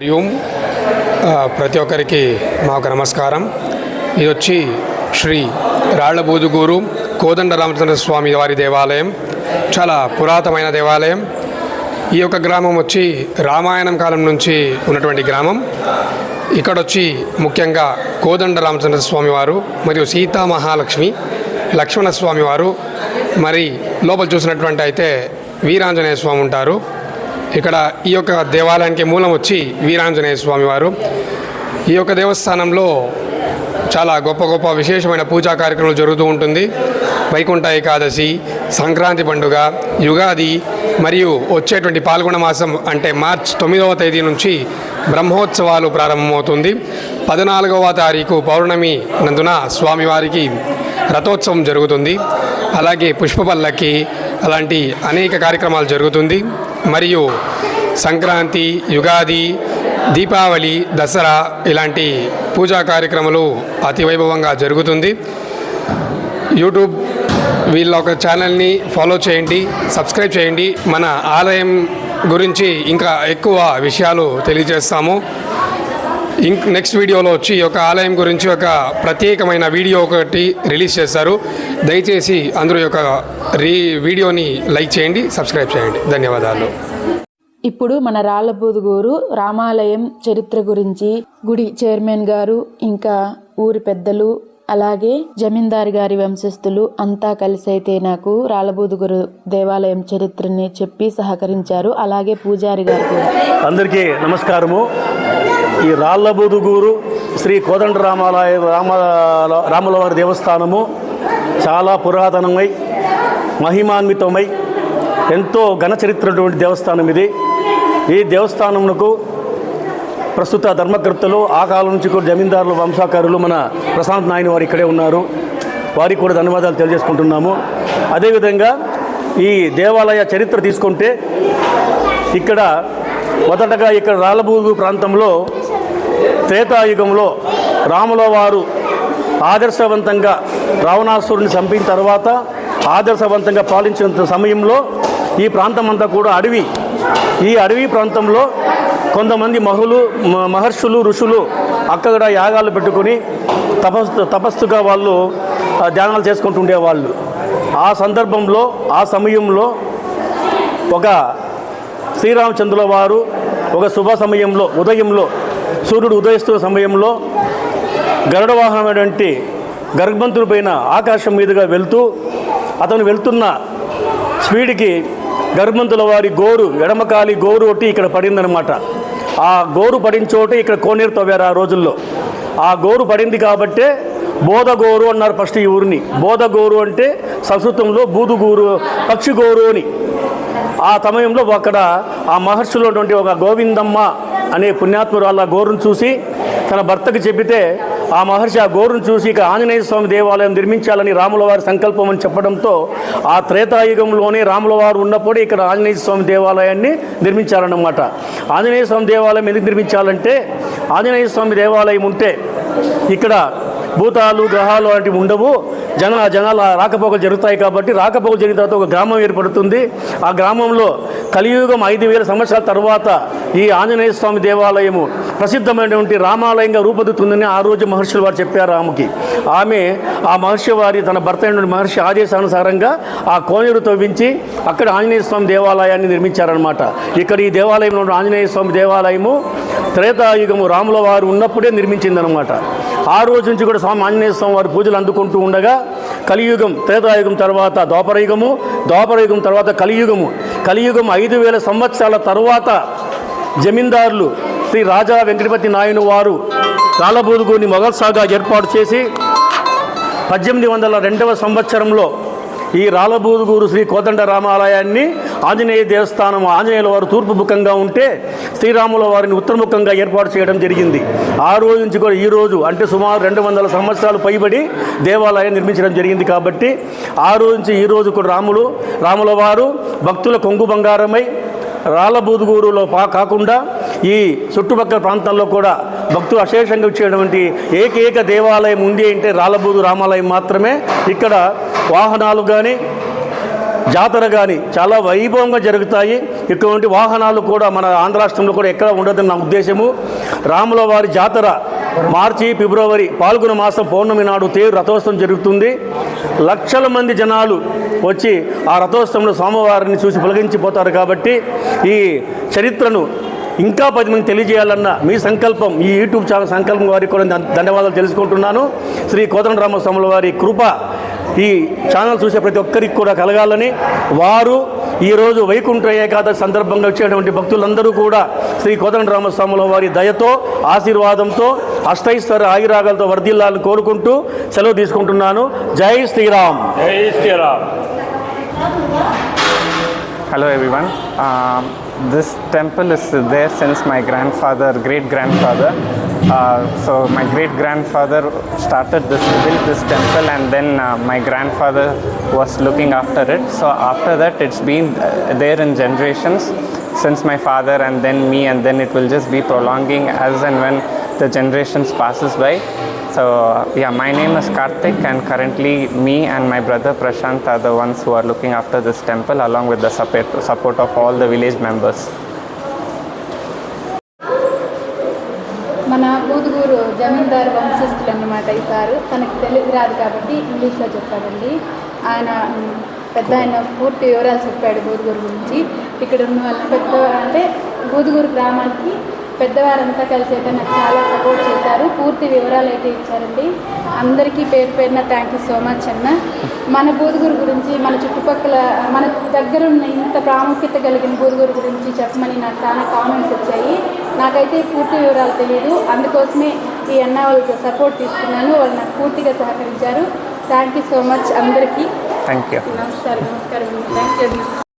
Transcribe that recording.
హరి ఓం. ప్రతి ఒక్కరికి మాకు నమస్కారం. ఇది వచ్చి శ్రీ రాళ్ళబూదుగూరు కోదండ రామచంద్ర స్వామి వారి దేవాలయం. చాలా పురాతనమైన దేవాలయం. ఈ యొక్క గ్రామం వచ్చి రామాయణం కాలం నుంచి ఉన్నటువంటి గ్రామం. ఇక్కడ వచ్చి ముఖ్యంగా కోదండ రామచంద్ర స్వామి వారు మరియు సీతా మహాలక్ష్మి లక్ష్మణ స్వామి వారు. మరి లోపల చూసినటువంటి అయితే వీరాంజనేయ స్వామి ఉంటారు. ఇక్కడ ఈ యొక్క దేవాలయానికి మూలం వచ్చి వీరాంజనేయ స్వామి వారు. ఈ యొక్క దేవస్థానంలో చాలా గొప్ప గొప్ప విశేషమైన పూజా కార్యక్రమాలు జరుగుతూ ఉంటుంది. వైకుంఠ ఏకాదశి సంక్రాంతి పండుగ యుగాది మరియు వచ్చేటువంటి పాల్గొన మాసం అంటే మార్చ్ తొమ్మిదవ తేదీ నుంచి బ్రహ్మోత్సవాలు ప్రారంభమవుతుంది. పద్నాలుగవ తారీఖు పౌర్ణమి నందున స్వామివారికి రథోత్సవం జరుగుతుంది. అలాగే పుష్పపల్లకి అలాంటి అనేక కార్యక్రమాలు జరుగుతుంది. మరియు సంక్రాంతి యుగాది దీపావళి దసరా ఇలాంటి పూజా కార్యక్రమాలు అతి వైభవంగా జరుగుతుంది. యూట్యూబ్ వీళ్ళ ఒక ఛానల్ని ఫాలో చేయండి సబ్స్క్రైబ్ చేయండి. మన ఆలయం గురించి ఇంకా ఎక్కువ విషయాలు తెలియజేస్తాము. ఇంక్ నెక్స్ట్ వీడియోలో వచ్చి ఈ యొక్క ఆలయం గురించి ఒక ప్రత్యేకమైన వీడియో ఒకటి రిలీజ్ చేస్తారు దయచేసి అందరూ యొక్క రీ వీడియోని లైక్ చేయండి సబ్స్క్రైబ్ చేయండి. ధన్యవాదాలు. ఇప్పుడు మన రాళ్ళబూదుగూరు రామాలయం చరిత్ర గురించి గుడి చైర్మన్ గారు ఇంకా ఊరి పెద్దలు అలాగే జమీందారు గారి వంశస్థులు అంతా కలిసి అయితే నాకు రాళ్ళబూదుగురు దేవాలయం చరిత్రని చెప్పి సహకరించారు. అలాగే పూజారి గారు అందరికీ నమస్కారము. ఈ రాళ్ళబుదుగూరు శ్రీ కోదండ రామాలయ రామ రాములవారి దేవస్థానము చాలా పురాతనమై మహిమాన్వితమై ఎంతో ఘన చరిత్రటువంటి దేవస్థానం ఇది. ఈ దేవస్థానమునకు ప్రస్తుత ధర్మకర్తలు ఆ కాలం నుంచి కూడా జమీందారులు వంశాకారులు మన ప్రశాంత్ నాయని వారు ఇక్కడే ఉన్నారు. వారికి కూడా ధన్యవాదాలు తెలియజేసుకుంటున్నాము. అదేవిధంగా ఈ దేవాలయ చరిత్ర తీసుకుంటే ఇక్కడ మొదటగా ఇక్కడ రాళ్ళబూగు ప్రాంతంలో త్రేతాయుగంలో రాముల వారు ఆదర్శవంతంగా రావణాసురుని చంపిన తర్వాత ఆదర్శవంతంగా పాలించిన సమయంలో ఈ ప్రాంతం అంతా కూడా అడవి ఈ అడవి ప్రాంతంలో కొంతమంది మహులు మ- మహర్షులు ఋషులు అక్కడ యాగాలు పెట్టుకొని తపస్సు తపస్సుగా వాళ్ళు ధ్యానాలు చేసుకుంటుండేవాళ్ళు ఆ సందర్భంలో ఆ సమయంలో ఒక శ్రీరామచంద్రుల వారు ఒక శుభ సమయంలో ఉదయంలో సూర్యుడు ఉదయిస్తున్న సమయంలో గరుడ వాహనమైనటువంటి గర్భంతుని పైన ఆకాశం మీదుగా వెళ్తూ అతను వెళ్తున్న స్పీడ్కి గర్భంతుల వారి గోరు ఎడమకాలి గోరు ఒకటి ఇక్కడ పడిందనమాట ఆ గోరు పడిన చోట ఇక్కడ కోనేరు తవ్వారు ఆ రోజుల్లో. ఆ గోరు పడింది కాబట్టే బోధగోరు అన్నారు ఫస్ట్ ఈ ఊరిని. బోధగోరు అంటే సంస్కృతంలో బూదుగూరు పక్షిగోరు అని. ఆ సమయంలో అక్కడ ఆ మహర్షిలో ఉన్నటువంటి ఒక గోవిందమ్మ అనే పుణ్యాత్మురాలు ఆ గోరును చూసి తన భర్తకు చెబితే ఆ మహర్షి ఆ గోరును చూసి ఇక ఆంజనేయ స్వామి దేవాలయం నిర్మించాలని రాముల వారి సంకల్పం అని చెప్పడంతో ఆ త్రేతాయుగంలోనే రాముల వారు ఉన్నప్పుడు ఇక్కడ ఆంజనేయ స్వామి దేవాలయాన్ని నిర్మించాలన్నమాట ఆంజనేయ స్వామి దేవాలయం ఎందుకు నిర్మించాలంటే ఆంజనేయ స్వామి దేవాలయం ఉంటే ఇక్కడ భూతాలు గ్రహాలు లాంటివి ఉండవు. జన జనాల రాకపోకలు జరుగుతాయి కాబట్టి రాకపోకలు జరిగిన తర్వాత ఒక గ్రామం ఏర్పడుతుంది. ఆ గ్రామంలో కలియుగం ఐదు వేల సంవత్సరాల తర్వాత ఈ ఆంజనేయ స్వామి దేవాలయము ప్రసిద్ధమైనటువంటి రామాలయంగా రూపొందుతుందని ఆ రోజు మహర్షులు వారు చెప్పారు ఆమెకి. ఆమె ఆ మహర్షి వారి తన భర్త అయినటువంటి మహర్షి ఆదేశానుసారంగా ఆ కోనేరు తవ్వించి అక్కడ ఆంజనేయ స్వామి దేవాలయాన్ని నిర్మించారనమాట ఇక్కడ ఈ దేవాలయంలో ఉన్న ఆంజనేయ స్వామి దేవాలయము త్రేతాయుగము రాముల వారు ఉన్నప్పుడే నిర్మించిందనమాట ఆ రోజు నుంచి కూడా స్వామి ఆంజనేయ స్వామి వారి పూజలు అందుకుంటూ ఉండగా కలియుగం త్రేతాయుగం తర్వాత ద్వాపరయుగము ద్వాపరయుగం తర్వాత కలియుగము. కలియుగం ఐదు వేల సంవత్సరాల తర్వాత జమీందారులు శ్రీ రాజా వెంకటపతి నాయుడు వారు రాళ్ళబూదుగుని మొగల్సాగా ఏర్పాటు చేసి పద్దెనిమిది వందల రెండవ సంవత్సరంలో ఈ రాళ్ళబూదుగూరు శ్రీ కోదండ రామాలయాన్ని ఆంజనేయ దేవస్థానం ఆంజనేయుల వారు తూర్పు ముఖంగా ఉంటే శ్రీరాముల వారిని ఉత్తరముఖంగా ఏర్పాటు చేయడం జరిగింది. ఆ రోజు నుంచి కూడా ఈ రోజు అంటే సుమారు రెండు వందల సంవత్సరాలు పైబడి దేవాలయం నిర్మించడం జరిగింది కాబట్టి ఆ రోజు నుంచి ఈ రోజు కూడా రాములు రాముల వారు భక్తుల కొంగు బంగారమై రాళ్ళబూదుగూరులో పా కాకుండా ఈ చుట్టుపక్కల ప్రాంతాల్లో కూడా భక్తులు అశేషంగా వచ్చేటువంటి ఏకైక దేవాలయం ఉంది అంటే రాళ్ళబూదు రామాలయం మాత్రమే. ఇక్కడ వాహనాలు కానీ జాతర కానీ చాలా వైభవంగా జరుగుతాయి. ఇటువంటి వాహనాలు కూడా మన ఆంధ్ర రాష్ట్రంలో కూడా ఎక్కడ ఉండదని నా ఉద్దేశము. రాముల వారి జాతర మార్చి ఫిబ్రవరి పాల్గొన మాసం పౌర్ణమి నాడు తేరు రథోత్సవం జరుగుతుంది. లక్షల మంది జనాలు వచ్చి ఆ రథోత్సవంలో స్వామివారిని చూసి పొలగించిపోతారు కాబట్టి ఈ చరిత్రను ఇంకా పది మంది తెలియజేయాలన్న మీ సంకల్పం ఈ యూట్యూబ్ ఛానల్ సంకల్పం వారికి కూడా ధన్యవాదాలు తెలుసుకుంటున్నాను. శ్రీ కోదండరామస్వాముల వారి కృప ఈ ఛానల్ చూసే ప్రతి ఒక్కరికి కూడా కలగాలని వారు ఈరోజు వైకుంఠ ఏకాదశి సందర్భంగా వచ్చేటువంటి భక్తులందరూ కూడా శ్రీ కోదండరామస్వాముల వారి దయతో ఆశీర్వాదంతో అష్టైశ్వర ఆగిరాగాలతో వర్ధిల్లాలని కోరుకుంటూ సెలవు తీసుకుంటున్నాను. జై Sriram. Hello everyone. Um, this temple is there since my grandfather, great grandfather. Uh, so my great grandfather started this, built this temple, and then uh, my grandfather was looking after it. So after that, it's been uh, there in generations since my father, and then me, and then it will just be prolonging as and when the generations passes by. So yeah, my name is Karthik, and currently me and my brother Prashant are the ones who are looking after this temple, along with the support support of all the village members. మన బూదుగూరు జమీందారు వంశస్థులు అన్నమాట ఈ sir తనకి తెలుగు రాదు కాబట్టి ఇంగ్లీష్లో చెప్పాడండి ఆయన మ్, పెద్ద ఆయన పూర్తి వివరాలు చెప్పాడు బూదుగూరు గురించి ఇక్కడ ఉన్న వాళ్ళ పెద్ద అంటే బూదుగూరు గ్రామానికి పెద్దవారంతా కలిసి అయితే నాకు చాలా సపోర్ట్ చేశారు. పూర్తి వివరాలు అయితే ఇచ్చారండి. అందరికీ పేరు పేరున థ్యాంక్ యూ సో మచ్ అన్న. మన బూదుగురు గురించి మన చుట్టుపక్కల మన దగ్గర ఉన్న ఇంత ప్రాముఖ్యత కలిగిన బూదుగురు గురించి చెప్పమని నాకు చాలా కామెంట్స్ వచ్చాయి. నాకైతే పూర్తి వివరాలు తెలియదు అందుకోసమే ఈ అన్న వాళ్ళకి సపోర్ట్ తీసుకున్నాను. వాళ్ళు నాకు పూర్తిగా సహకరించారు. థ్యాంక్ యూ సో మచ్ అందరికీ. Thank you. నమస్కారం నమస్కారం. Thank you